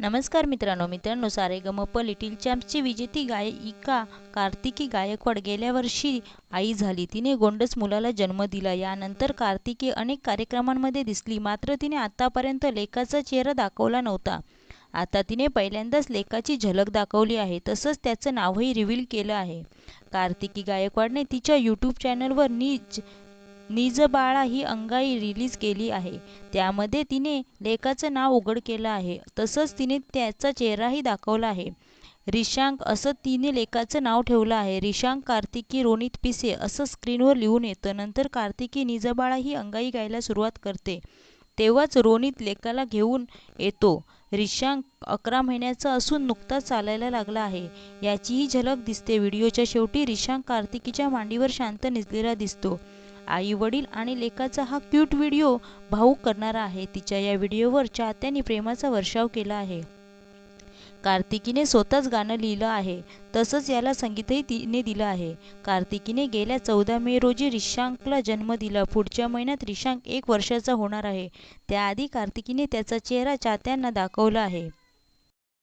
नमस्कार मित्रांनो मित्रांनो सारेगमप लिटिल चॅम्प्सची विजेती गायिका कार्तिकी गायकवाड गेल्या वर्षी आई झाली. तिने गोंडस मुलाला जन्म दिला. यानंतर कार्तिकी अनेक कार्यक्रमांमध्ये दिसली. मात्र तिने आतापर्यंत लेखाचा चेहरा दाखवला नव्हता. आता तिने पहिल्यांदाच लेखाची झलक दाखवली आहे. तसंच त्याचं नावही रिव्हील केलं आहे. कार्तिकी गायकवाडने तिच्या यूट्यूब चॅनलवर नीच निज बाळा ही अंगाई रिलीज केली आहे. त्यामध्ये तिने लेखाचं नाव उघड केलं आहे. तसंच तिने त्याचा चेहराही दाखवला आहे. रिशांक असं तिने लेखाचं नाव ठेवलं आहे. रिशांक कार्तिकी रोनित पिसे असं स्क्रीनवर लिहून येतं. नंतर कार्तिकी निजबाळा ही अंगाई गायला सुरुवात करते. तेव्हाच रोनित लेखाला घेऊन येतो. रिशांक अकरा महिन्याचा असून नुकताच चालायला लागला आहे. याचीही झलक दिसते. व्हिडिओच्या शेवटी रिशांक कार्तिकीच्या मांडीवर शांत निजलेला दिसतो. आई वडील आणि लेकाचा हा क्यूट व्हिडिओ भाऊक करणारा आहे. तिच्या या व्हिडिओवर चाहत्यांनी प्रेमाचा वर्षाव केला आहे. कार्तिकीने स्वतःच गाणं लिहिलं आहे. तसंच याला संगीतही तिने दिलं आहे. कार्तिकीने गेल्या चौदा मे रोजी रिशांकला जन्म दिला. पुढच्या महिन्यात रिशांक एक वर्षाचा होणार आहे. त्याआधी कार्तिकीने त्याचा चेहरा चाहत्यांना दाखवला आहे.